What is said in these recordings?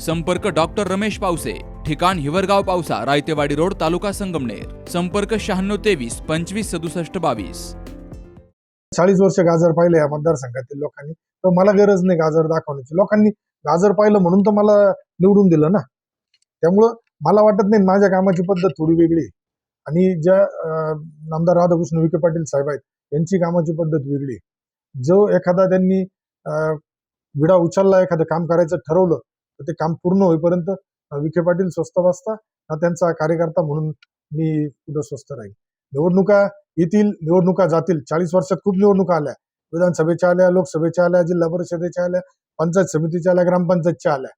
संपर्क डॉक्टर रमेश पावसे ठिकाण हिवरगाव पावसा रायतेवाडी रोड तालुका संगमनेर. संपर्क शहाण्णव तेवीस पंचवीस सदुसष्ट बावीस. चाळीस वर्ष गाजर पाहिलं या मतदारसंघातील लोकांनी तर मला गरज नाही गाजर दाखवण्याची. लोकांनी गाजर पाहिलं म्हणून तर मला निवडून दिलं ना. त्यामुळं मला वाटत नाही माझ्या कामाची पद्धत थोडी वेगळी आणि ज्या आमदार नामदार राधाकृष्ण विखे पाटील साहेब आहेत यांची कामाची पद्धत वेगळी जो एखादा त्यांनी विडा उचलला एखादं काम करायचं ठरवलं तर ते काम पूर्ण होईपर्यंत विखे पाटील स्वस्त बसता हा त्यांचा कार्यकर्ता म्हणून मी कुठं स्वस्त राहील. निवडणुका येतील निवडणुका जातील. चाळीस वर्षात खूप निवडणुका आल्या. विधानसभेच्या आल्या लोकसभेच्या आल्या जिल्हा परिषदेच्या आल्या पंचायत समितीच्या आल्या ग्रामपंचायतच्या आल्या.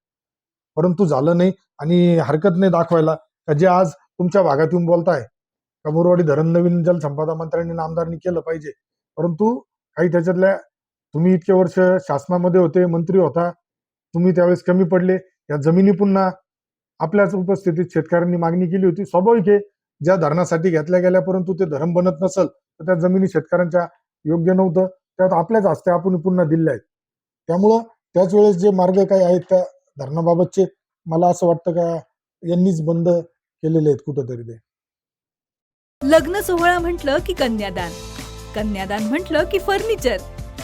परंतु झालं नाही आणि हरकत नाही दाखवायला. का जे आज तुमच्या भागात येऊन बोलताय कमुरवाडी धरण नवीन जलसंपदा मंत्र्यांनी आणि आमदारांनी केलं पाहिजे. परंतु काही त्याच्यातल्या तुम्ही इतके वर्ष शासनामध्ये होते मंत्री होता तुम्ही त्यावेळेस कमी पडले या जमिनी पुन्हा आपल्याच उपस्थितीत शेतकऱ्यांनी मागणी केली होती. स्वाभाविक आहे ज्या धरणासाठी घेतल्या गेल्या परंतु ते धरण बनत नसल तर त्या जमिनी शेतकऱ्यांच्या योग्य नव्हतं. त्यात आपल्याच हस्ते आपण पुन्हा दिल्या आहेत. त्यामुळं त्याच वेळेस जे मार्ग काही आहेत त्या धरणाबाबतचे मला असं वाटतं का यांनीच बंद केलेले आहेत कुठंतरी ते. लग्न सोहळा म्हटलं की कन्यादान. कन्यादान म्हटलं की फर्निचर.